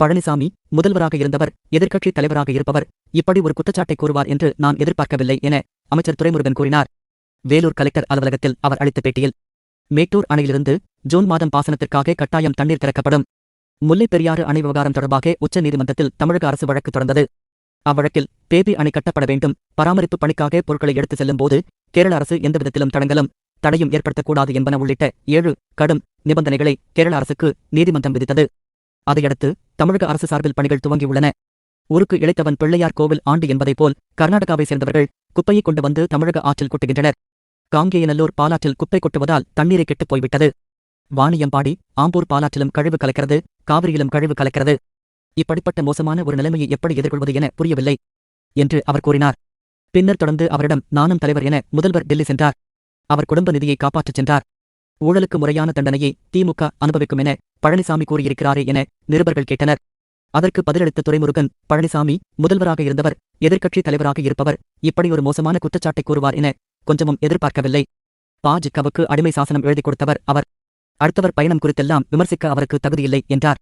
பழனிசாமி முதல்வராக இருந்தவர் எதிர்க்கட்சித் தலைவராக இருப்பவர் இப்படி ஒரு குற்றச்சாட்டை கூறுவார் என்று நான் எதிர்பார்க்கவில்லை என அமைச்சர் துரைமுருகன் கூறினார். வேலூர் கலெக்டர் அலுவலகத்தில் அவர் அளித்த பேட்டியில் மேட்டூர் அணையிலிருந்து ஜூன் மாதம் பாசனத்திற்காக கட்டாயம் தண்ணீர் திறக்கப்படும். முல்லைப் பெரியாறு அணை விவகாரம் தொடர்பாக உச்சநீதிமன்றத்தில் தமிழக அரசு வழக்கு தொடர்ந்தது. அவ்வழக்கில் பேபி அணை கட்டப்பட வேண்டும் பராமரிப்பு பணிக்காக பொருட்களை எடுத்துச் செல்லும் போது கேரள அரசு எந்தவிதத்திலும் தடங்கலும் தடையும் ஏற்படுத்தக்கூடாது என்பன உள்ளிட்ட ஏழு கடும் நிபந்தனைகளை கேரள அரசுக்கு நீதிமன்றம் விதித்தது. அதையடுத்து தமிழக அரசு சார்பில் பணிகள் துவங்கியுள்ளன. ஊருக்கு இழைத்தவன் பிள்ளையார் கோவில் ஆண்டு என்பதைப் போல் கர்நாடகாவை சேர்ந்தவர்கள் குப்பையை கொண்டு வந்து தமிழக ஆற்றில் கொட்டுகின்றனர். காங்கேயநல்லூர் பாலாற்றில் குப்பை கொட்டுவதால் தண்ணீரை கெட்டுப் போய்விட்டது. வாணியம்பாடி ஆம்பூர் பாலாற்றிலும் கழிவு கலக்கிறது காவிரியிலும் கழிவு கலக்கிறது. இப்படிப்பட்ட மோசமான ஒரு நிலைமையை எப்படி எதிர்கொள்வது என புரியவில்லை என்று அவர் கூறினார். பின்னர் தொடர்ந்து அவரிடம் நானும் தலைவர் என முதல்வர் டெல்லி சென்றார். அவர் குடும்ப நிதியை காப்பாற்றச் சென்றார். ஊழலுக்கு முறையான தண்டனையை திமுக அனுபவிக்கும் என பழனிசாமி கூறியிருக்கிறாரே என நிருபர்கள் கேட்டனர். அதற்கு பதிலளித்த துரைமுருகன் பழனிசாமி முதல்வராக இருந்தவர் எதிர்க்கட்சித் தலைவராக இருப்பவர் இப்படி ஒரு மோசமான குற்றச்சாட்டை கூறுவார் என கொஞ்சமும் எதிர்பார்க்கவில்லை. பாஜகவுக்கு அடிமை சாசனம் எழுதிக் கொடுத்தவர் அவர். அடுத்தவர் பயணம் குறித்தெல்லாம் விமர்சிக்க அவருக்கு தகுதியில்லை என்றார்.